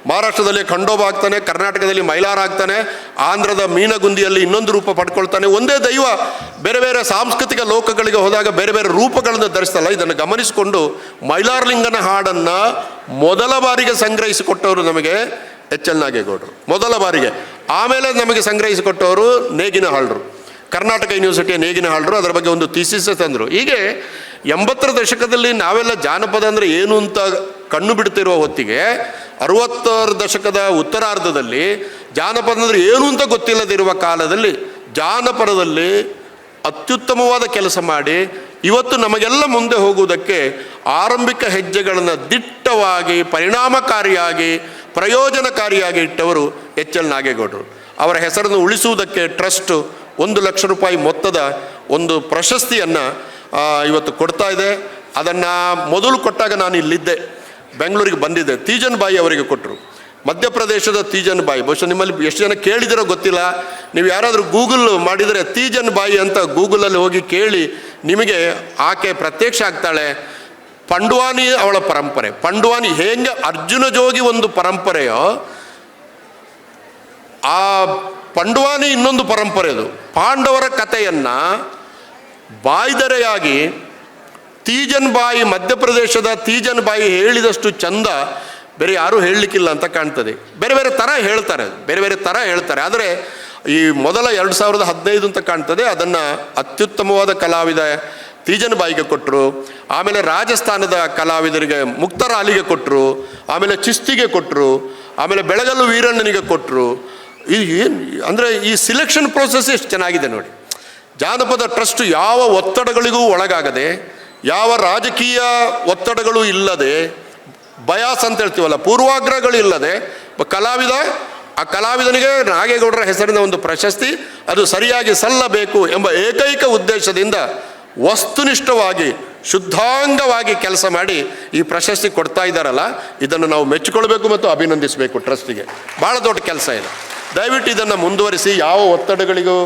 ಮಹಾರಾಷ್ಟ್ರದಲ್ಲಿ ಖಂಡೋಬ ಆಗ್ತಾನೆ, ಕರ್ನಾಟಕದಲ್ಲಿ ಮೈಲಾರ ಆಗ್ತಾನೆ, ಆಂಧ್ರದ ಮೀನಗುಂದಿಯಲ್ಲಿ ಇನ್ನೊಂದು ರೂಪ ಪಡ್ಕೊಳ್ತಾನೆ. ಒಂದೇ ದೈವ ಬೇರೆ ಬೇರೆ ಸಾಂಸ್ಕೃತಿಕ ಲೋಕಗಳಿಗೆ ಹೋದಾಗ ಬೇರೆ ಬೇರೆ ರೂಪಗಳನ್ನು ಧರಿಸ್ತಲ್ಲ ಇದನ್ನು ಗಮನಿಸಿಕೊಂಡು ಮೈಲಾರಲಿಂಗನ ಹಾಡನ್ನು ಮೊದಲ ಬಾರಿಗೆ ಸಂಗ್ರಹಿಸಿಕೊಟ್ಟವರು ನಮಗೆ ಎಚ್ ಎಲ್ ನಾಗೇಗೌಡರು. ಮೊದಲ ಬಾರಿಗೆ. ಆಮೇಲೆ ನಮಗೆ ಸಂಗ್ರಹಿಸಿಕೊಟ್ಟವರು ನೇಗಿನ ಹಾಳರು ಕರ್ನಾಟಕ ಯೂನಿವರ್ಸಿಟಿಯ ನೇಗಿನ ಹಾಳರು ಅದರ ಬಗ್ಗೆ ಒಂದು ಥೀಸಿಸ್ ತಂದರು. ಹೀಗೆ ಎಂಬತ್ತರ ದಶಕದಲ್ಲಿ ನಾವೆಲ್ಲ ಜಾನಪದ ಅಂದರೆ ಏನು ಅಂತ ಕಣ್ಣು ಬಿಡ್ತಿರುವ ಹೊತ್ತಿಗೆ ಅರವತ್ತರ ದಶಕದ ಉತ್ತರಾರ್ಧದಲ್ಲಿ ಜಾನಪದ ಅಂದರೆ ಏನು ಅಂತ ಗೊತ್ತಿಲ್ಲದಿರುವ ಕಾಲದಲ್ಲಿ ಜಾನಪದದಲ್ಲಿ ಅತ್ಯುತ್ತಮವಾದ ಕೆಲಸ ಮಾಡಿ ಇವತ್ತು ನಮಗೆಲ್ಲ ಮುಂದೆ ಹೋಗುವುದಕ್ಕೆ ಆರಂಭಿಕ ಹೆಜ್ಜೆಗಳನ್ನು ದಿಟ್ಟವಾಗಿ, ಪರಿಣಾಮಕಾರಿಯಾಗಿ, ಪ್ರಯೋಜನಕಾರಿಯಾಗಿ ಇಟ್ಟವರು ಎಚ್ ಎಲ್ ನಾಗೇಗೌಡರು. ಅವರ ಹೆಸರನ್ನು ಉಳಿಸುವುದಕ್ಕೆ ಟ್ರಸ್ಟ್ ಒಂದು ಲಕ್ಷ ರೂಪಾಯಿ ಮೊತ್ತದ ಒಂದು ಪ್ರಶಸ್ತಿಯನ್ನು ಇವತ್ತು ಕೊಡ್ತಾ ಇದೆ. ಅದನ್ನು ಮೊದಲು ಕೊಟ್ಟಾಗ ನಾನು ಇಲ್ಲಿದ್ದೆ. ಬೆಂಗಳೂರಿಗೆ ಬಂದಿದ್ದೆ. ತೀಜನ್ ಬಾಯಿ ಅವರಿಗೆ ಕೊಟ್ಟರು ಮಧ್ಯಪ್ರದೇಶದ ತೀಜನ್ ಬಾಯಿ. ಬಹುಶಃ ನಿಮ್ಮಲ್ಲಿ ಎಷ್ಟು ಜನ ಕೇಳಿದಿರೋ ಗೊತ್ತಿಲ್ಲ. ನೀವು ಯಾರಾದರೂ ಗೂಗಲ್ ಮಾಡಿದರೆ ತೀಜನ್ ಬಾಯಿ ಅಂತ ಗೂಗಲಲ್ಲಿ ಹೋಗಿ ಕೇಳಿ ನಿಮಗೆ ಆಕೆ ಪ್ರತ್ಯಕ್ಷ ಆಗ್ತಾಳೆ. ಪಂಡ್ವಾನಿ ಅವಳ ಪರಂಪರೆ. ಪಂಡ್ವಾನಿ ಹೇಗೆ ಅರ್ಜುನ ಜೋಗಿ ಒಂದು ಪರಂಪರೆಯೋ, ಆ ಪಂಡ್ವಾನಿ ಇನ್ನೊಂದು ಪರಂಪರೆ ಅದು. ಪಾಂಡವರ ಕಥೆಯನ್ನು ಬಾಯ್ದರೆಯಾಗಿ ತೀಜನ್ ಬಾಯಿ ಮಧ್ಯಪ್ರದೇಶದ ತೀಜನ್ ಬಾಯಿ ಹೇಳಿದಷ್ಟು ಚಂದ ಬೇರೆ ಯಾರೂ ಹೇಳಲಿಕ್ಕಿಲ್ಲ ಅಂತ ಕಾಣ್ತದೆ. ಬೇರೆ ಬೇರೆ ಥರ ಹೇಳ್ತಾರೆ, ಬೇರೆ ಬೇರೆ ಥರ ಹೇಳ್ತಾರೆ. ಆದರೆ ಈ ಮೊದಲ ಎರಡು ಸಾವಿರದ ಹದಿನೈದು ಅಂತ ಕಾಣ್ತದೆ, ಅದನ್ನು ಅತ್ಯುತ್ತಮವಾದ ಕಲಾವಿದ ತೀಜನ್ ಬಾಯಿಗೆ ಕೊಟ್ಟರು ಆಮೇಲೆ ರಾಜಸ್ಥಾನದ ಕಲಾವಿದರಿಗೆ ಮುಕ್ತರಾಲಿಗೆ ಕೊಟ್ಟರು ಆಮೇಲೆ ಚಿಸ್ತಿಗೆ ಕೊಟ್ಟರು ಆಮೇಲೆ ಬೆಳಗಲ್ಲು ವೀರಣ್ಣನಿಗೆ ಕೊಟ್ಟರು ಈ ಏನು ಅಂದರೆ ಈ ಸಿಲೆಕ್ಷನ್ ಪ್ರೋಸೆಸ್ ಎಷ್ಟು ಚೆನ್ನಾಗಿದೆ ನೋಡಿ. ಜಾನಪದ ಟ್ರಸ್ಟ್ ಯಾವ ಒತ್ತಡಗಳಿಗೂ ಒಳಗಾಗದೆ, ಯಾವ ರಾಜಕೀಯ ಒತ್ತಡಗಳು ಇಲ್ಲದೆ, ಬಯಾಸ್ ಅಂತ ಹೇಳ್ತೀವಲ್ಲ ಪೂರ್ವಾಗ್ರಹಗಳು ಇಲ್ಲದೆ ಕಲಾವಿದ, ಆ ಕಲಾವಿದನಿಗೆ ನಾಗೇಗೌಡರ ಹೆಸರಿನ ಒಂದು ಪ್ರಶಸ್ತಿ, ಅದು ಸರಿಯಾಗಿ ಸಲ್ಲಬೇಕು ಎಂಬ ಏಕೈಕ ಉದ್ದೇಶದಿಂದ ವಸ್ತುನಿಷ್ಠವಾಗಿ, ಶುದ್ಧಾಂಗವಾಗಿ ಕೆಲಸ ಮಾಡಿ ಈ ಪ್ರಶಸ್ತಿ ಕೊಡ್ತಾ ಇದ್ದಾರಲ್ಲ, ಇದನ್ನು ನಾವು ಮೆಚ್ಚಿಕೊಳ್ಬೇಕು ಮತ್ತು ಅಭಿನಂದಿಸಬೇಕು ಟ್ರಸ್ಟಿಗೆ. ಭಾಳ ದೊಡ್ಡ ಕೆಲಸ ಇದೆ. ದಯವಿಟ್ಟು ಇದನ್ನು ಮುಂದುವರಿಸಿ, ಯಾವ ಒತ್ತಡಗಳಿಗೂ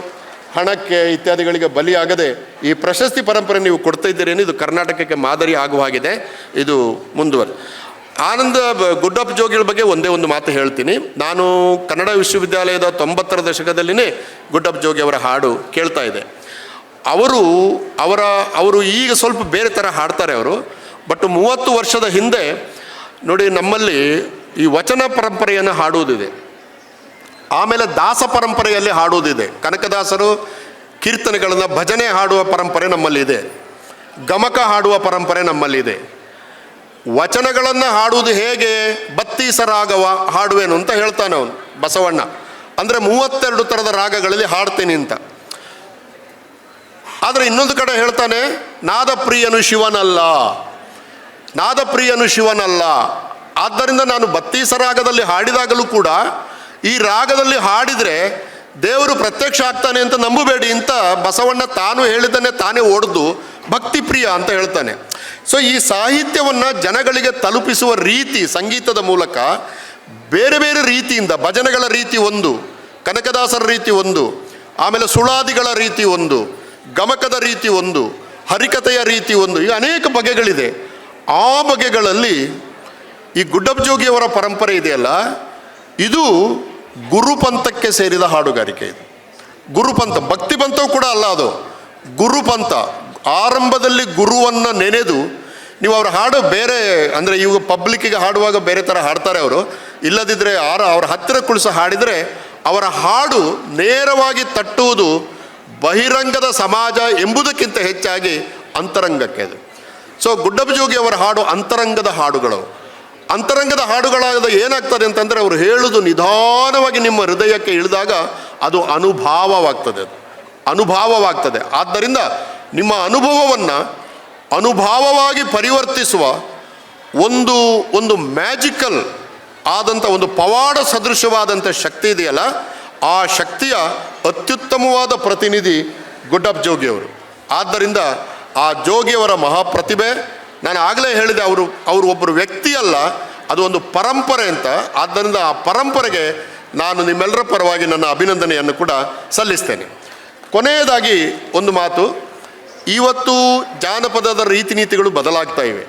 ಹಣಕ್ಕೆ ಇತ್ಯಾದಿಗಳಿಗೆ ಬಲಿಯಾಗದೆ ಈ ಪ್ರಶಸ್ತಿ ಪರಂಪರೆ ನೀವು ಕೊಡ್ತಾ ಇದ್ದೀರಿ ಇದು ಕರ್ನಾಟಕಕ್ಕೆ ಮಾದರಿ ಆಗುವ ಹಾಗಿದೆ. ಇದು ಮುಂದುವರೆ, ಆನಂದ ಗುಡ್ಡಪ್ಪ ಜೋಗಿಗಳ ಬಗ್ಗೆ ಒಂದೇ ಒಂದು ಮಾತು ಹೇಳ್ತೀನಿ. ನಾನು ಕನ್ನಡ ವಿಶ್ವವಿದ್ಯಾಲಯದ ತೊಂಬತ್ತರ ದಶಕದಲ್ಲಿನೇ ಗುಡ್ಡಪ್ಪ ಜೋಗಿ ಅವರ ಹಾಡು ಕೇಳ್ತಾ ಇದೆ ಅವರು, ಅವರ, ಅವರು ಈಗ ಸ್ವಲ್ಪ ಬೇರೆ ಥರ ಹಾಡ್ತಾರೆ ಅವರು, ಬಟ್ ಮೂವತ್ತು ವರ್ಷದ ಹಿಂದೆ ನೋಡಿ ನಮ್ಮಲ್ಲಿ ಈ ವಚನ ಪರಂಪರೆಯನ್ನು ಹಾಡುವುದಿದೆ ಆಮೇಲೆ ದಾಸ ಪರಂಪರೆಯಲ್ಲಿ ಹಾಡುವುದಿದೆ. ಕನಕದಾಸರು ಕೀರ್ತನೆಗಳನ್ನು ಭಜನೆ ಹಾಡುವ ಪರಂಪರೆ ನಮ್ಮಲ್ಲಿದೆ. ಗಮಕ ಹಾಡುವ ಪರಂಪರೆ ನಮ್ಮಲ್ಲಿದೆ. ವಚನಗಳನ್ನು ಹಾಡುವುದು ಹೇಗೆ? ಬತ್ತೀಸ ರಾಗವ ಹಾಡುವೆನು ಅಂತ ಹೇಳ್ತಾನೆ ಅವನು, ಬಸವಣ್ಣ. ಅಂದರೆ ಮೂವತ್ತೆರಡು ಥರದ ರಾಗಗಳಲ್ಲಿ ಹಾಡ್ತೀನಿ ಅಂತ. ಆದರೆ ಇನ್ನೊಂದು ಕಡೆ ಹೇಳ್ತಾನೆ, ನಾದಪ್ರಿಯನು ಶಿವನಲ್ಲ. ನಾದಪ್ರಿಯನು ಶಿವನಲ್ಲ. ಆದ್ದರಿಂದ ನಾನು ಬತ್ತೀಸ ರಾಗದಲ್ಲಿ ಹಾಡಿದಾಗಲೂ ಕೂಡ ಈ ರಾಗದಲ್ಲಿ ಹಾಡಿದರೆ ದೇವರು ಪ್ರತ್ಯಕ್ಷ ಆಗ್ತಾನೆ ಅಂತ ನಂಬಬೇಡಿ ಅಂತ ಬಸವಣ್ಣ ತಾನು ಹೇಳಿದ್ದನ್ನೇ ತಾನೇ ಭಕ್ತಿ ಪ್ರಿಯ ಅಂತ ಹೇಳ್ತಾನೆ. ಸೊ ಈ ಸಾಹಿತ್ಯವನ್ನು ಜನಗಳಿಗೆ ತಲುಪಿಸುವ ರೀತಿ ಸಂಗೀತದ ಮೂಲಕ ಬೇರೆ ಬೇರೆ ರೀತಿಯಿಂದ ಭಜನೆಗಳ ರೀತಿ ಒಂದು, ಕನಕದಾಸರ ರೀತಿ ಒಂದು, ಆಮೇಲೆ ಸುಳಾದಿಗಳ ರೀತಿ ಒಂದು, ಗಮಕದ ರೀತಿ ಒಂದು ಹರಿಕತೆಯ ರೀತಿ ಒಂದು ಈ ಅನೇಕ ಬಗೆಗಳಿದೆ. ಆ ಬಗೆಗಳಲ್ಲಿ ಈ ಗುಡ್ಡಬ್ಜೋಗಿಯವರ ಪರಂಪರೆ ಇದೆಯಲ್ಲ? ಇದು ಗುರುಪಂಥಕ್ಕೆ ಸೇರಿದ ಹಾಡುಗಾರಿಕೆ ಇದು. ಗುರುಪಂಥ ಭಕ್ತಿ ಪಂಥವು ಕೂಡ ಅಲ್ಲ ಅದು. ಗುರುಪಂಥ, ಆರಂಭದಲ್ಲಿ ಗುರುವನ್ನು ನೆನೆದು ನೀವು ಅವ್ರ ಹಾಡು ಬೇರೆ, ಅಂದರೆ ಇವಾಗ ಪಬ್ಲಿಕ್ಕಿಗೆ ಹಾಡುವಾಗ ಬೇರೆ ಥರ ಹಾಡ್ತಾರೆ ಅವರು. ಇಲ್ಲದಿದ್ದರೆ ಆರ ಅವರ ಹತ್ತಿರ ಕುಳಿಸ ಹಾಡಿದರೆ ಅವರ ಹಾಡು ನೇರವಾಗಿ ತಟ್ಟುವುದು ಬಹಿರಂಗದ ಸಮಾಜ ಎಂಬುದಕ್ಕಿಂತ ಹೆಚ್ಚಾಗಿ ಅಂತರಂಗಕ್ಕೆ ಅದು ಸೊ ಗುಡ್ಡಬಜೋಗಿ ಜೋಗಿ ಅವರ ಹಾಡು ಅಂತರಂಗದ ಹಾಡುಗಳು. ಅಂತರಂಗದ ಹಾಡುಗಳಾದ ಏನಾಗ್ತದೆ ಅಂತಂದರೆ ಅವರು ಹೇಳುವುದು ನಿಧಾನವಾಗಿ ನಿಮ್ಮ ಹೃದಯಕ್ಕೆ ಇಳಿದಾಗ ಅದು ಅನುಭಾವವಾಗ್ತದೆ. ಅನುಭಾವವಾಗ್ತದೆ. ಆದ್ದರಿಂದ ನಿಮ್ಮ ಅನುಭವವನ್ನು ಅನುಭಾವವಾಗಿ ಪರಿವರ್ತಿಸುವ ಒಂದು ಒಂದು ಮ್ಯಾಜಿಕಲ್ ಆದಂಥ ಒಂದು ಪವಾಡ ಸದೃಶವಾದಂಥ ಶಕ್ತಿ ಇದೆಯಲ್ಲ, ಆ ಶಕ್ತಿಯ ಅತ್ಯುತ್ತಮವಾದ ಪ್ರತಿನಿಧಿ ಗುಡ್ಡಪ್ಪ ಜೋಗಿಯವರು. ಆದ್ದರಿಂದ ಆ ಜೋಗಿಯವರ ಮಹಾಪ್ರತಿಭೆ ನಾನು ಆಗಲೇ ಹೇಳಿದೆ, ಅವರು ಅವರು ಒಬ್ಬರು ವ್ಯಕ್ತಿ ಅಲ್ಲ ಅದು ಒಂದು ಪರಂಪರೆ ಅಂತ. ಆದ್ದರಿಂದ ಆ ಪರಂಪರೆಗೆ ನಾನು ನಿಮ್ಮೆಲ್ಲರ ಪರವಾಗಿ ನನ್ನ ಅಭಿನಂದನೆಯನ್ನು ಕೂಡ ಸಲ್ಲಿಸ್ತೇನೆ. ಕೊನೆಯದಾಗಿ ಒಂದು ಮಾತು, ಇವತ್ತು ಜಾನಪದದ ರೀತಿ ನೀತಿಗಳು ಬದಲಾಗ್ತಾ ಇವೆ.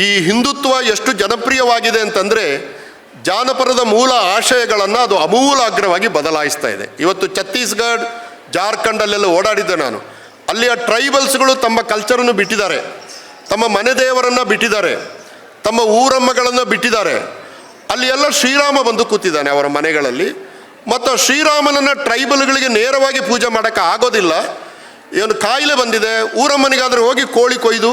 ಈ ಹಿಂದುತ್ವ ಎಷ್ಟು ಜನಪ್ರಿಯವಾಗಿದೆ ಅಂತಂದರೆ, ಜಾನಪದದ ಮೂಲ ಆಶಯಗಳನ್ನು ಅದು ಅಮೂಲಾಗ್ರವಾಗಿ ಬದಲಾಯಿಸ್ತಾ ಇದೆ. ಇವತ್ತು ಛತ್ತೀಸ್ಗಢ, ಜಾರ್ಖಂಡಲ್ಲೆಲ್ಲ ಓಡಾಡಿದ್ದೆ ನಾನು. ಅಲ್ಲಿಯ ಟ್ರೈಬಲ್ಸ್ಗಳು ತಮ್ಮ ಕಲ್ಚರನ್ನು ಬಿಟ್ಟಿದ್ದಾರೆ. ತಮ್ಮ ಮನೆ ದೇವರನ್ನು ಬಿಟ್ಟಿದ್ದಾರೆ. ತಮ್ಮ ಊರಮ್ಮಗಳನ್ನು ಬಿಟ್ಟಿದ್ದಾರೆ. ಅಲ್ಲಿ ಎಲ್ಲ ಶ್ರೀರಾಮ ಬಂದು ಕೂತಿದ್ದಾನೆ ಅವರ ಮನೆಗಳಲ್ಲಿ. ಮತ್ತು ಶ್ರೀರಾಮನನ್ನು ಟ್ರೈಬಲ್ಗಳಿಗೆ ನೇರವಾಗಿ ಪೂಜೆ ಮಾಡೋಕ್ಕೆ ಆಗೋದಿಲ್ಲ. ಏನು ಕಾಯಿಲೆ ಬಂದಿದೆ. ಊರಮ್ಮನಿಗಾದರೆ ಹೋಗಿ ಕೋಳಿ ಕೊಯ್ದು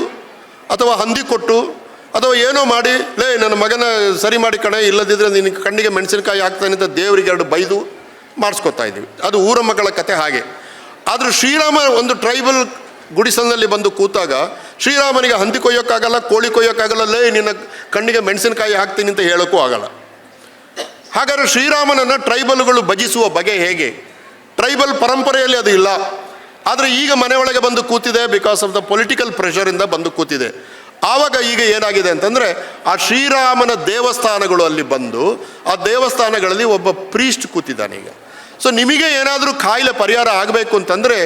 ಅಥವಾ ಹಂದಿ ಕೊಟ್ಟು ಅಥವಾ ಏನೋ ಮಾಡಿ, ಲೇ, ನನ್ನ ಮಗನ ಸರಿ ಮಾಡಿ ಕಣೆ ಇಲ್ಲದಿದ್ದರೆ ನಿನ್ನ ಕಣ್ಣಿಗೆ ಮೆಣಸಿನಕಾಯಿ ಹಾಕ್ತಾನೆ ಅಂತ ದೇವರಿಗೆ ಎರಡು ಬೈದು ಮಾಡಿಸ್ಕೊತಾ ಇದ್ದೀವಿ ಅದು ಊರಮ್ಮಗಳ ಕತೆ ಹಾಗೆ. ಆದರೂ ಶ್ರೀರಾಮ ಒಂದು ಟ್ರೈಬಲ್ ಗುಡಿಸಲಿನಲ್ಲಿ ಬಂದು ಕೂತಾಗ ಶ್ರೀರಾಮನಿಗೆ ಹಂದಿ ಕೊಯ್ಯೋಕ್ಕಾಗಲ್ಲ, ಕೋಳಿ ಕೊಯ್ಯೋಕ್ಕಾಗಲ್ಲ, ಲೇ, ನಿನ್ನ ಕಣ್ಣಿಗೆ ಮೆಣಸಿನಕಾಯಿ ಹಾಕ್ತೀನಿ ಅಂತ ಹೇಳೋಕ್ಕೂ ಆಗಲ್ಲ. ಹಾಗಾದ್ರೆ ಶ್ರೀರಾಮನನ್ನು ಟ್ರೈಬಲ್ಗಳು ಭಜಿಸುವ ಬಗೆ ಹೇಗೆ? ಟ್ರೈಬಲ್ ಪರಂಪರೆಯಲ್ಲಿ ಅದು ಇಲ್ಲ. ಆದರೆ ಈಗ ಮನೆಯೊಳಗೆ ಬಂದು ಕೂತಿದೆ ಬಿಕಾಸ್ ಆಫ್ ದ ಪೊಲಿಟಿಕಲ್ ಪ್ರೆಷರಿಂದ ಬಂದು ಕೂತಿದೆ. ಆವಾಗ ಈಗ ಏನಾಗಿದೆ ಅಂತಂದರೆ, ಆ ಶ್ರೀರಾಮನ ದೇವಸ್ಥಾನಗಳು ಅಲ್ಲಿ ಬಂದು, ಆ ದೇವಸ್ಥಾನಗಳಲ್ಲಿ ಒಬ್ಬ ಪ್ರೀಸ್ಟ್ ಕೂತಿದ್ದಾನೆ ಈಗ. ಸೊ ನಿಮಗೆ ಏನಾದರೂ ಕಾಯಿಲೆ ಪರಿಹಾರ ಆಗಬೇಕು ಅಂತಂದರೆ,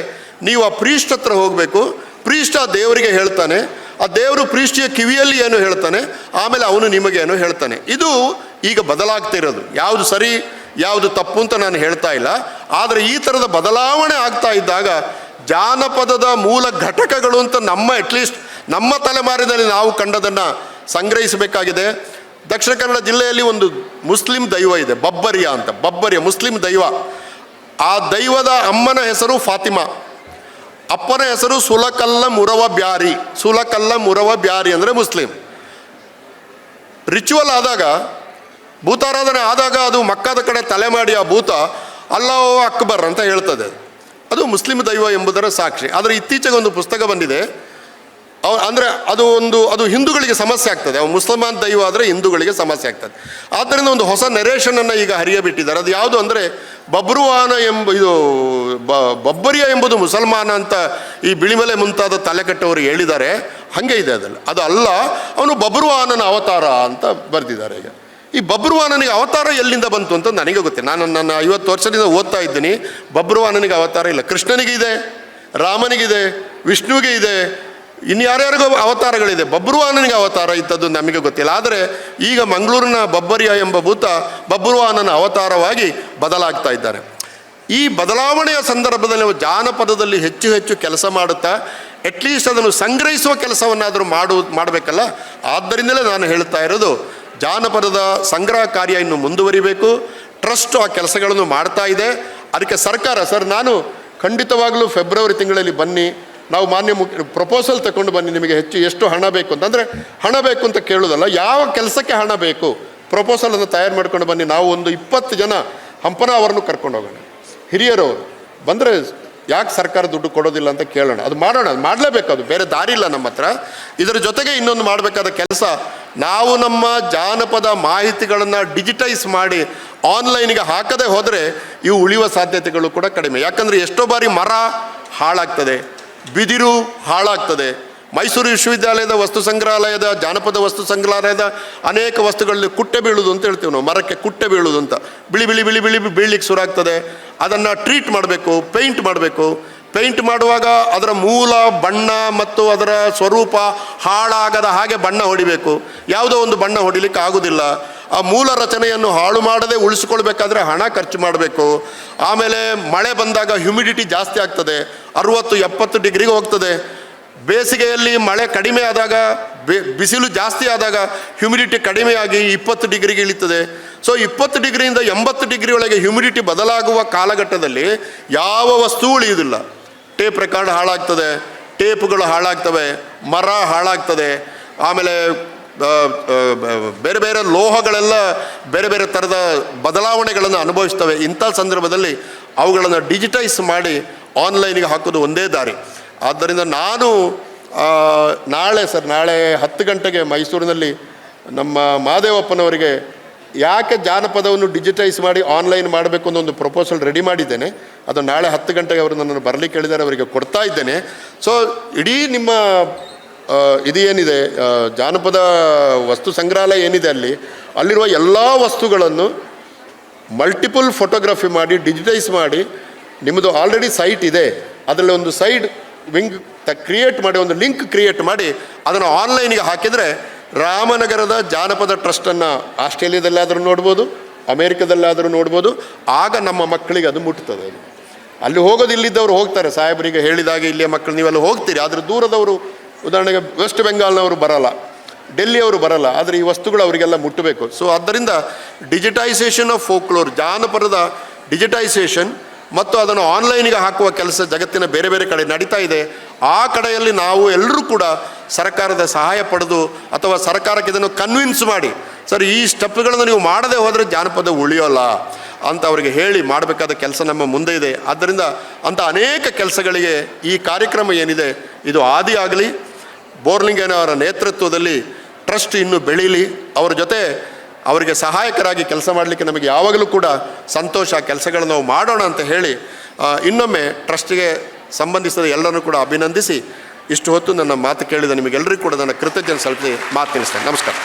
ನೀವು ಆ ಪ್ರೀಸ್ಟ್ ಹತ್ರ ಹೋಗಬೇಕು. ಪ್ರೀಸ್ಟ್ ಆ ದೇವರಿಗೆ ಹೇಳ್ತಾನೆ. ಆ ದೇವರು ಪ್ರೀಸ್ಟಿಯ ಕಿವಿಯಲ್ಲಿ ಏನು ಹೇಳ್ತಾನೆ, ಆಮೇಲೆ ಅವನು ನಿಮಗೆ ಏನು ಹೇಳ್ತಾನೆ. ಇದು ಈಗ ಬದಲಾಗ್ತಿರೋದು ಯಾವುದು ಸರಿ, ಯಾವುದು ತಪ್ಪು ಅಂತ ನಾನು ಹೇಳ್ತಾ ಇಲ್ಲ. ಆದರೆ ಈ ಥರದ ಬದಲಾವಣೆ ಆಗ್ತಾ ಇದ್ದಾಗ ಜಾನಪದದ ಮೂಲ ಘಟಕಗಳು ಅಂತ ನಮ್ಮ ಅಟ್ಲೀಸ್ಟ್ ನಮ್ಮ ತಲೆಮಾರಿನಲ್ಲಿ ನಾವು ಕಂಡದನ್ನು ಸಂಗ್ರಹಿಸಬೇಕಾಗಿದೆ. ದಕ್ಷಿಣ ಕನ್ನಡ ಜಿಲ್ಲೆಯಲ್ಲಿ ಒಂದು ಮುಸ್ಲಿಂ ದೈವ ಇದೆ, ಬಬ್ಬರಿಯ ಅಂತ. ಬಬ್ಬರಿಯ ಮುಸ್ಲಿಂ ದೈವ. ಆ ದೈವದ ಅಮ್ಮನ ಹೆಸರು ಫಾತಿಮಾ. ಅಪ್ಪನ ಹೆಸರು ಸುಲಕಲ್ಲ ಮುರವ ಬ್ಯಾರಿ. ಸುಲಕಲ್ಲ ಮುರವ ಬ್ಯಾರಿ ಅಂದರೆ ಮುಸ್ಲಿಂ. ರಿಚುವಲ್ ಆದಾಗ, ಭೂತಾರಾಧನೆ ಆದಾಗ ಅದು ಮಕ್ಕದ ಕಡೆ ತಲೆ ಮಾಡಿ ಆ ಭೂತ ಅಲ್ಲೋ ಅಕ್ಬರ್ ಅಂತ ಹೇಳ್ತದೆ. ಅದು. ಮುಸ್ಲಿಂ ದೈವ ಎಂಬುದರ ಸಾಕ್ಷಿ. ಆದರೆ ಇತ್ತೀಚೆಗೆ ಒಂದು ಪುಸ್ತಕ ಬಂದಿದೆ. ಅವ ಅಂದರೆ ಅದು ಒಂದು, ಅದು ಹಿಂದೂಗಳಿಗೆ ಸಮಸ್ಯೆ ಆಗ್ತದೆ. ಅವ್ನು ಮುಸಲ್ಮಾನ್ ದೈವ ಆದರೆ ಹಿಂದೂಗಳಿಗೆ ಸಮಸ್ಯೆ ಆಗ್ತದೆ. ಆದ್ದರಿಂದ ಒಂದು ಹೊಸ ನೆರೇಷನನ್ನು ಈಗ ಹರಿಯಬಿಟ್ಟಿದ್ದಾರೆ ಅದು ಯಾವುದು ಅಂದರೆ ಬಬ್ರುವಾನ ಎಂಬ ಇದು ಬಬ್ಬರಿಯ ಎಂಬುದು ಮುಸಲ್ಮಾನ ಅಂತ ಈ ಬಿಳಿಮಲೆ ಮುಂತಾದ ತಲೆಕಟ್ಟವರು ಹೇಳಿದ್ದಾರೆ. ಹಾಗೆ ಇದೆ ಅದಲ್ಲ. ಅದು ಅಲ್ಲ, ಅವನು ಬಬ್ರುವಾನನ ಅವತಾರ ಅಂತ ಬರೆದಿದ್ದಾರೆ ಈಗ. ಈ ಬಬ್ರುವಾನನಿಗೆ ಅವತಾರ ಎಲ್ಲಿಂದ ಬಂತು ಅಂತ ನನಗೆ ಗೊತ್ತೆ ನಾನು ನನ್ನ ಐವತ್ತು ವರ್ಷದಿಂದ ಓದ್ತಾ ಇದ್ದೀನಿ. ಬಬ್ರುವಾನನಿಗೆ ಅವತಾರ ಇಲ್ಲ. ಕೃಷ್ಣನಿಗೆ ಇದೆ ರಾಮನಿಗಿದೆ, ವಿಷ್ಣುವಿಗೆ ಇದೆ ಇನ್ಯಾರ್ಯಾರಿಗೋ ಅವತಾರಗಳಿದೆ. ಬಬ್ರುವಾನನಿಗೆ ಅವತಾರ ಇದ್ದದ್ದು ನಮಗೆ ಗೊತ್ತಿಲ್ಲ. ಆದರೆ ಈಗ ಮಂಗಳೂರಿನ ಬಬ್ಬರಿಯ ಎಂಬ ಭೂತ ಬಬ್ರುವಾನನ ಅವತಾರವಾಗಿ ಬದಲಾಗ್ತಾ ಇದ್ದಾರೆ. ಈ ಬದಲಾವಣೆಯ ಸಂದರ್ಭದಲ್ಲಿ ನಾವು ಜಾನಪದದಲ್ಲಿ ಹೆಚ್ಚು ಹೆಚ್ಚು ಕೆಲಸ ಮಾಡುತ್ತಾ ಅಟ್ಲೀಸ್ಟ್ ಅದನ್ನು ಸಂಗ್ರಹಿಸುವ ಕೆಲಸವನ್ನಾದರೂ ಮಾಡು, ಮಾಡಬೇಕಲ್ಲ? ಆದ್ದರಿಂದಲೇ ನಾನು ಹೇಳ್ತಾ ಇರೋದು, ಜಾನಪದದ ಸಂಗ್ರಹ ಕಾರ್ಯ ಇನ್ನು ಮುಂದುವರಿಬೇಕು. ಟ್ರಸ್ಟ್ ಆ ಕೆಲಸಗಳನ್ನು ಮಾಡ್ತಾ ಇದೆ. ಅದಕ್ಕೆ ಸರ್ಕಾರ, ಸರ್, ನಾನು ಖಂಡಿತವಾಗಲೂ ಫೆಬ್ರವರಿ ತಿಂಗಳಲ್ಲಿ ಬನ್ನಿ. ನಾವು ಮಾನ್ಯ ಮುಖ್ಯ ಪ್ರಪೋಸಲ್ ತಗೊಂಡು ಬನ್ನಿ, ನಿಮಗೆ ಹೆಚ್ಚು ಎಷ್ಟು ಹಣ ಬೇಕು ಅಂತ. ಅಂದರೆ ಹಣ ಬೇಕು ಅಂತ ಕೇಳೋದಲ್ಲ, ಯಾವ ಕೆಲಸಕ್ಕೆ ಹಣ ಬೇಕು? ಪ್ರಪೋಸಲನ್ನು ತಯಾರು ಮಾಡ್ಕೊಂಡು ಬನ್ನಿ, ನಾವು ಒಂದು ಇಪ್ಪತ್ತು ಜನ ಹಂಪನ ಅವರನ್ನು ಕರ್ಕೊಂಡು ಹೋಗೋಣ. ಹಿರಿಯರು ಬಂದರೆ ಯಾಕೆ ಸರ್ಕಾರ ದುಡ್ಡು ಕೊಡೋದಿಲ್ಲ ಅಂತ ಕೇಳೋಣ. ಅದು ಮಾಡೋಣ, ಅದು ಮಾಡಲೇಬೇಕು, ಅದು ಬೇರೆ ದಾರಿ ಇಲ್ಲ ನಮ್ಮ ಹತ್ರ. ಇದರ ಜೊತೆಗೆ ಇನ್ನೊಂದು ಮಾಡಬೇಕಾದ ಕೆಲಸ, ನಾವು ನಮ್ಮ ಜಾನಪದ ಮಾಹಿತಿಗಳನ್ನು ಡಿಜಿಟೈಸ್ ಮಾಡಿ ಆನ್ಲೈನ್ಗೆ ಹಾಕದೇ ಹೋದರೆ ಇವು ಉಳಿಯುವ ಸಾಧ್ಯತೆಗಳು ಕೂಡ ಕಡಿಮೆ. ಯಾಕಂದರೆ ಎಷ್ಟೋ ಬಾರಿ ಮರ ಹಾಳಾಗ್ತದೆ. ಬಿದಿರು ಹಾಳಾಗ್ತದೆ. ಮೈಸೂರು ವಿಶ್ವವಿದ್ಯಾಲಯದ ವಸ್ತು ಸಂಗ್ರಹಾಲಯದ, ಜಾನಪದ ವಸ್ತು ಸಂಗ್ರಹಾಲಯದ ಅನೇಕ ವಸ್ತುಗಳಲ್ಲಿ ಕುಟ್ಟೆ ಬೀಳುವುದು ಅಂತ ಹೇಳ್ತೀವಿ ನಾವು. ಮರಕ್ಕೆ ಕುಟ್ಟೆ ಬೀಳುವುದು ಅಂತ. ಬಿಳಿ ಬಿಳಿ ಬಿಳಿ ಬಿಳಿ ಬೀಳ್ಲಿಕ್ಕೆ ಶುರು ಆಗ್ತದೆ ಅದನ್ನು ಟ್ರೀಟ್ ಮಾಡಬೇಕು ಪೇಂಟ್ ಮಾಡಬೇಕು. ಪೇಂಟ್ ಮಾಡುವಾಗ ಅದರ ಮೂಲ, ಬಣ್ಣ ಮತ್ತು ಅದರ ಸ್ವರೂಪ ಹಾಳಾಗದ ಹಾಗೆ ಬಣ್ಣ ಹೊಡಿಬೇಕು. ಯಾವುದೋ ಒಂದು ಬಣ್ಣ ಹೊಡಿಲಿಕ್ಕೆ ಆಗೋದಿಲ್ಲ. ಆ ಮೂಲ ರಚನೆಯನ್ನು ಹಾಳು ಮಾಡದೆ ಉಳಿಸ್ಕೊಳ್ಬೇಕಾದ್ರೆ ಹಣ ಖರ್ಚು ಮಾಡಬೇಕು. ಆಮೇಲೆ ಮಳೆ ಬಂದಾಗ ಹ್ಯುಮಿಡಿಟಿ ಜಾಸ್ತಿ ಆಗ್ತದೆ. ಅರುವತ್ತು, ಎಪ್ಪತ್ತು ಡಿಗ್ರಿಗೆ ಹೋಗ್ತದೆ. ಬೇಸಿಗೆಯಲ್ಲಿ ಮಳೆ ಕಡಿಮೆ ಆದಾಗ ಬಿಸಿಲು ಜಾಸ್ತಿ ಆದಾಗ ಹ್ಯುಮಿಡಿಟಿ ಕಡಿಮೆಯಾಗಿ ಇಪ್ಪತ್ತು ಡಿಗ್ರಿಗೆ ಇಳಿತದೆ. ಸೊ ಇಪ್ಪತ್ತು ಡಿಗ್ರಿಯಿಂದ ಎಂಬತ್ತು ಡಿಗ್ರಿ ಒಳಗೆ ಹ್ಯುಮಿಡಿಟಿ ಬದಲಾಗುವ ಕಾಲಘಟ್ಟದಲ್ಲಿ ಯಾವ ವಸ್ತು ಉಳಿಯುವುದಿಲ್ಲ. ಟೇಪ್ ರೆಕಾರ್ಡ್ ಹಾಳಾಗ್ತದೆ. ಟೇಪ್ಗಳು ಹಾಳಾಗ್ತವೆ. ಮರ ಹಾಳಾಗ್ತದೆ. ಆಮೇಲೆ ಬೇರೆ ಬೇರೆ ಲೋಹಗಳೆಲ್ಲ ಬೇರೆ ಬೇರೆ ಥರದ ಬದಲಾವಣೆಗಳನ್ನು ಅನುಭವಿಸ್ತವೆ. ಇಂಥ ಸಂದರ್ಭದಲ್ಲಿ ಅವುಗಳನ್ನು ಡಿಜಿಟೈಸ್ ಮಾಡಿ ಆನ್ಲೈನಿಗೆ ಹಾಕೋದು ಒಂದೇ ದಾರಿ. ಆದ್ದರಿಂದ ನಾನು ನಾಳೆ ಸರ್, ನಾಳೆ ಹತ್ತು ಗಂಟೆಗೆ ಮೈಸೂರಿನಲ್ಲಿ ನಮ್ಮ ಮಹಾದೇವಪ್ಪನವರಿಗೆ ಯಾಕೆ ಜಾನಪದವನ್ನು ಡಿಜಿಟೈಸ್ ಮಾಡಿ ಆನ್ಲೈನ್ ಮಾಡಬೇಕು ಅನ್ನೋ ಒಂದು ಪ್ರಪೋಸಲ್ ರೆಡಿ ಮಾಡಿದ್ದೇನೆ. ಅದು ನಾಳೆ ಹತ್ತು ಗಂಟೆಗೆ ಅವರು ನನ್ನನ್ನು ಬರಲಿಕ್ಕೆ ಹೇಳಿದ್ದಾರೆ, ಅವರಿಗೆ ಕೊಡ್ತಾ ಇದ್ದೇನೆ. ಸೊ, ಇಡೀ ನಿಮ್ಮ ಇದು ಏನಿದೆ? ಜಾನಪದ ವಸ್ತು ಸಂಗ್ರಹಾಲಯ ಏನಿದೆ ಅಲ್ಲಿ? ಅಲ್ಲಿರುವ ಎಲ್ಲ ವಸ್ತುಗಳನ್ನು ಮಲ್ಟಿಪಲ್ ಫೋಟೋಗ್ರಫಿ ಮಾಡಿ ಡಿಜಿಟೈಸ್ ಮಾಡಿ, ನಿಮ್ಮದು ಆಲ್ರೆಡಿ ಸೈಟ್ ಇದೆ. ಅದರಲ್ಲಿ ಒಂದು ಸೈಡ್ ವಿಂಗ್ ತ ಕ್ರಿಯೇಟ್ ಮಾಡಿ, ಒಂದು ಲಿಂಕ್ ಕ್ರಿಯೇಟ್ ಮಾಡಿ, ಅದನ್ನು ಆನ್ಲೈನಿಗೆ ಹಾಕಿದರೆ ರಾಮನಗರದ ಜಾನಪದ ಟ್ರಸ್ಟನ್ನು ಆಸ್ಟ್ರೇಲಿಯಾದಲ್ಲಾದರೂ ನೋಡ್ಬೋದು, ಅಮೇರಿಕದಲ್ಲಾದರೂ ನೋಡ್ಬೋದು, ಆಗ ನಮ್ಮ ಮಕ್ಕಳಿಗೆ ಅದು ಮುಟ್ತದೆ ಅಲ್ಲಿ ಹೋಗೋದು ಇಲ್ಲಿದ್ದವರು ಹೋಗ್ತಾರೆ. ಸಾಹೇಬರಿಗೆ ಹೇಳಿದಾಗ ಇಲ್ಲಿಯ ಮಕ್ಕಳು ನೀವೆಲ್ಲ ಹೋಗ್ತೀರಿ. ಆದರೆ ದೂರದವರು ಉದಾಹರಣೆಗೆ ವೆಸ್ಟ್ ಬೆಂಗಾಲ್ನವರು ಬರಲ್ಲ, ಡೆಲ್ಲಿಯವರು ಬರಲ್ಲ, ಆದರೆ ಈ ವಸ್ತುಗಳು ಅವರಿಗೆಲ್ಲ ಮುಟ್ಟಬೇಕು. ಸೊ ಆದ್ದರಿಂದ ಡಿಜಿಟೈಸೇಷನ್ ಆಫ್ ಫೋಕ್ಲೋರ್ ಜಾನಪದದ ಡಿಜಿಟೈಸೇಷನ್ ಮತ್ತು ಅದನ್ನು ಆನ್ಲೈನಿಗೆ ಹಾಕುವ ಕೆಲಸ ಜಗತ್ತಿನ ಬೇರೆ ಬೇರೆ ಕಡೆ ನಡೀತಾ ಇದೆ. ಆ ಕಡೆಯಲ್ಲಿ ನಾವು ಎಲ್ಲರೂ ಕೂಡ ಸರ್ಕಾರದ ಸಹಾಯ ಪಡೆದು ಅಥವಾ ಸರ್ಕಾರಕ್ಕೆ ಇದನ್ನು ಕನ್ವಿನ್ಸ್ ಮಾಡಿ, ಸರ್, ಈ ಸ್ಟೆಪ್ಗಳನ್ನು ನೀವು ಮಾಡದೆ ಹೋದರೆ ಜಾನಪದ ಉಳಿಯೋಲ್ಲ ಅಂತ ಅವರಿಗೆ ಹೇಳಿ ಮಾಡಬೇಕಾದ ಕೆಲಸ ನಮ್ಮ ಮುಂದೆ ಇದೆ. ಆದ್ದರಿಂದ ಅಂಥ ಅನೇಕ ಕೆಲಸಗಳಿಗೆ ಈ ಕಾರ್ಯಕ್ರಮ ಏನಿದೆ, ಇದು ಆದಿಯಾಗಲಿ ಬೋರ್ಲಿಂಗೇನವರ ನೇತೃತ್ವದಲ್ಲಿ ಟ್ರಸ್ಟ್ ಇನ್ನೂ ಬೆಳೀಲಿ. ಅವರ ಜೊತೆ ಅವರಿಗೆ ಸಹಾಯಕರಾಗಿ ಕೆಲಸ ಮಾಡಲಿಕ್ಕೆ ನಮಗೆ ಯಾವಾಗಲೂ ಕೂಡ ಸಂತೋಷ, ಕೆಲಸಗಳನ್ನು ನಾವು ಮಾಡೋಣ ಅಂತ ಹೇಳಿ ಇನ್ನೊಮ್ಮೆ ಟ್ರಸ್ಟಿಗೆ ಸಂಬಂಧಿಸಿದ ಎಲ್ಲರನ್ನೂ ಕೂಡ ಅಭಿನಂದಿಸಿ ಇಷ್ಟು ಹೊತ್ತು ನನ್ನ ಮಾತು ಕೇಳಿದ ನಿಮಗೆಲ್ಲರಿಗೂ ಕೂಡ ನನ್ನ ಕೃತಜ್ಞತೆ ಸಲ್ಲಿಸಿ ಮಾತು ತಿಳಿಸ್ತೇನೆ. ನಮಸ್ಕಾರ.